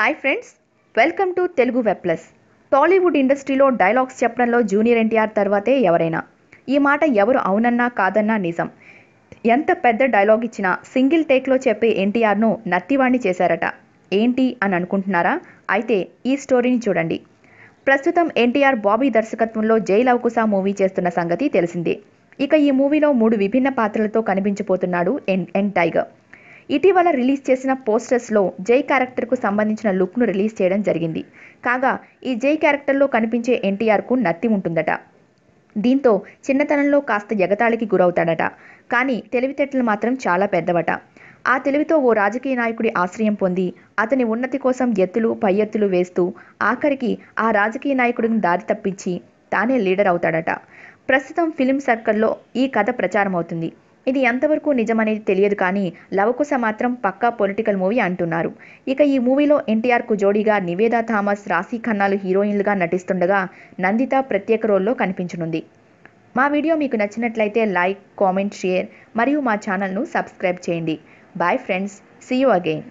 Hi friends welcome to Telugu web plus. Tollywood ఇండస్ట్రీలో dialogues చెప్పడంలో junior NTR తర్వాతే ఎవరైనా. ఈ మాట ఎవరు అవునన్నా కాదన్నా నిజం. ఎంత పెద్ద డైలాగ్ ఇచ్చినా సింగిల్ టేక్లో చెప్పే ఎన్టీఆర్ను నత్తివాణ్ణి చేశారట. ఏంటి అని అనుకుంటున్నారా? అయితే ఈ స్టోరీని చూడండి. ప్రస్తుతం ఎన్టీఆర్ బాబీ దర్శకత్వంలో జై లవకుశ మూవీ చేస్తున్న సంగతి తెలిసిందే. ఇక ఈ మూవీలో మూడు విభిన్న పాత్రలతో కనిపించబోతున్నాడు ఎన్ యంగ్ టైగర్. ఇటీవల రిలీజ్ చేసిన పోస్టర్స్లో జై క్యారెక్టర్కు సంబంధించిన లుక్ను రిలీజ్ చేయడం జరిగింది. కాగా ఈ జై క్యారెక్టర్లో కనిపించే ఎన్టీఆర్కు నత్తి ఉంటుందట. దీంతో చిన్నతనంలో కాస్త ఎగతాళికి గురవుతాడట. కానీ తెలివితేటలు మాత్రం చాలా పెద్దవట. ఆ తెలివితో ఓ రాజకీయ నాయకుడి ఆశ్రయం పొంది అతని ఉన్నతి కోసం ఎత్తులు పై ఎత్తులు వేస్తూ ఆఖరికి ఆ రాజకీయ నాయకుడిని దారి తప్పించి తానే లీడర్ అవుతాడట. ప్రస్తుతం ఫిలిం సర్కిల్లో ఈ కథ ప్రచారం అవుతుంది ఇది ఎంతవరకు నిజమనేది తెలియదు కానీ లవకుశ మాత్రం పక్కా పొలిటికల్ మూవీ అంటున్నారు. ఇక ఈ మూవీలో ఎన్టీఆర్కు జోడీగా నివేదా థామస్ రాశీ ఖన్నాలు హీరోయిన్లుగా నటిస్తుండగా నందిత ప్రత్యేక రోల్లో కనిపించనుంది. మా వీడియో మీకు నచ్చినట్లయితే లైక్ కామెంట్ షేర్ మరియు మా ఛానల్ను సబ్స్క్రైబ్ చేయండి. Bye friends see you again.